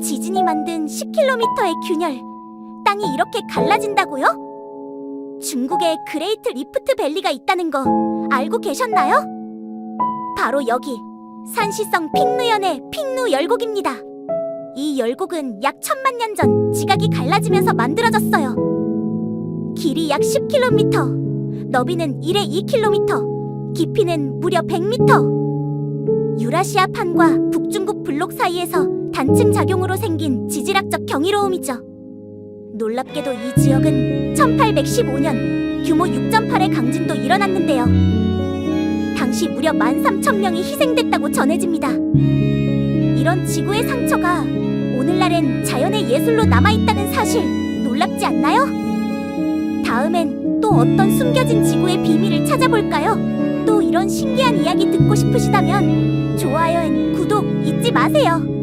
지진이 만든 10km의 균열, 땅이 이렇게 갈라진다고요? 중국에 그레이트 리프트 밸리가 있다는 거 알고 계셨나요? 바로 여기 산시성 핑누연의 핑누 열곡입니다. 이 열곡은 약 천만 년 전 지각이 갈라지면서 만들어졌어요. 길이 약 10km, 너비는 1에 2km, 깊이는 무려 100m. 유라시아 판과 북중국 블록 사이에서 단층 작용으로 생긴 지질학적 경이로움이죠. 놀랍게도 이 지역은 1815년 규모 6.8의 강진도 일어났는데요. 당시 무려 13,000명이 희생됐다고 전해집니다. 이런 지구의 상처가 오늘날엔 자연의 예술로 남아있다는 사실 놀랍지 않나요? 다음엔 또 어떤 숨겨진 지구의 비밀을 찾아볼까요? 또 이런 신기한 이야기 듣고 싶으시다면 좋아요엔 구독 잊지 마세요.